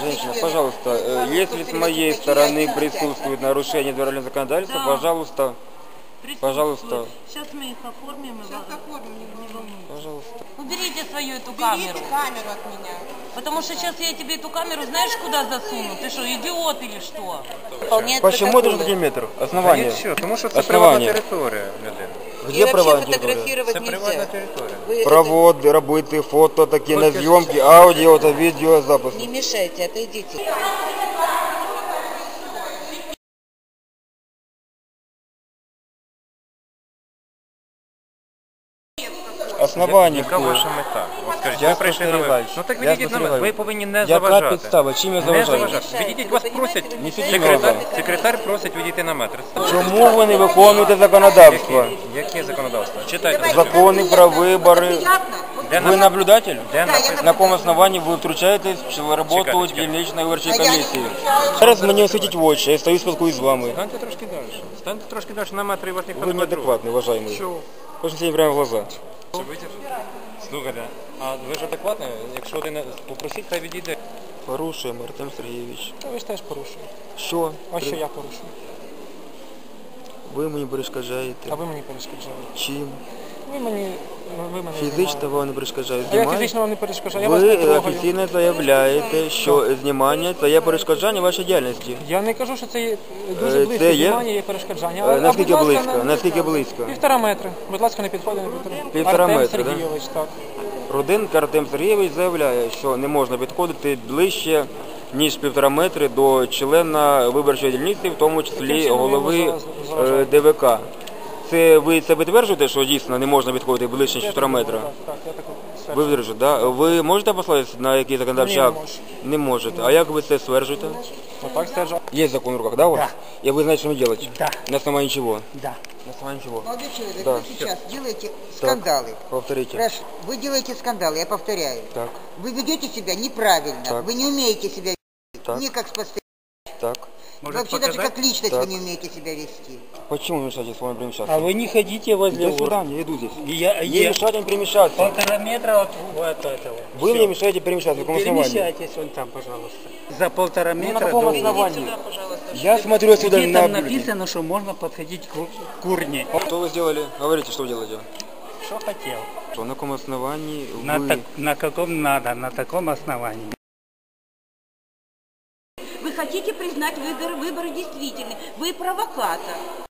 Женщина, пожалуйста, э, если с моей стороны присутствует нарушение федерального законодательства, Да. пожалуйста, Пожалуйста. Сейчас мы их оформим. Сейчас оформим, не волнуйтесь. пожалуйста. Уберите свою эту Уберите камеру. камеру от меня. Потому что сейчас я тебе эту камеру знаешь куда засуну? Ты что, идиот или что? Почему это же метр? Основание. Що? Тому що це Основання. приватна територія людини. Где права територія? фотографировать Це приватна територія. Вы Проводи, робити фото, такі на зйомки, аудіо та відео запис. не мешайте, отойдите. Основання. Яка ваша мета? От скажіть, Я ви прийшли на ви. спостерігач. Ну так Я відійдіть на спостерігаю. Ви повинні не Яка заважати. підстава? Чим я Не заважаю? заважати. Відійдіть, вас просять. Не Секретар, секретар просить відійти на метр. Чому ви не виконуєте законодавство? Яке, законодавство? Читайте. Закони про вибори. Де Ви на- наблюдатель? Де написано? На якому основанні ви втручаєтесь в Чекайте, чекайте. дільничної виборчої комісії? Зараз мені світить в очі, я стою спілкуюсь з вами. Станьте трошки далі. Станьте трошки далі на метр і вас ніхто Ви не подруг. неадекватний, уважаемый. Що? Хочете сидеть прямо в глаза. Що витягнути? Слухайте, а ви ж адекватно? Якщо один попросіть, хай відійде. Порушуємо, Артем Сергійович. Та ви ж теж порушуєте. Що? А що я порушую? Ви мені перешкоджаєте. А ви мені перешкоджаєте. Чим? Ви мені, ви мене Фізично знімаєте. вам не перешкоджаю. А я фізично вам не перешкоджаю, я вас не Ви трогаю. офіційно заявляєте, що знімання це є перешкоджання вашій діяльності. Я не кажу, що це є Е, дуже близько це є? знімання, є перешкоджання. Е, А- а, Наскільки ласка, близько? на- Наскільки близько? Півтора метри. Будь ласка, не підходить на півтора. Півтора Артем метри, да? Сергійович, так. Руденко Артем Сергійович заявляє, що не можна підходити ближче, ніж півтора метри до члена виборчої дільниці, в тому числі чином голови заважаєте? е, ДВК. Це ви це підтверджуєте, що дійсно не можна підходити ближче, ніж півтора метра? Так, так, я так Ви стверджую. підтверджуєте, да? Ви можете послатися на який законодавчий Ні, не акт? можу. Не можете. А як ви це стверджуєте? Отак стверджую. Есть закон в руках, да, у вас? И вы знаете, что мне делать? Да. На основании чего? Да. На основании чего? Молодой человек, Да. вы сейчас делаете скандалы. Повторите. Прошу, вы делаете скандалы, я повторяю. Так, Вы ведете себя неправильно. Так. Вы не умеете себя вести. Так. Не как спасти. так. Вообще даже как личность Так. вы не умеете себя вести. Почему вы мешаете с вами перемещаться? А вы не ходите возле сюда, я иду здесь. Я, Не я мешайте мне перемещаться. полтора метра от, от этого. Вы мне мешаете перемещаться. На каком основании? Перемещайтесь вон там, пожалуйста. За полтора Ну, на метра каком до основании? Сюда. Я смотрю Где на там написано, что можно подходить к к урне. Что вы сделали? Говорите, что вы делаете? Что хотел. Что, на каком основании На, вы... так- на каком надо, на таком основании. Хотите признать выборы, выборы действительны. Вы провокатор.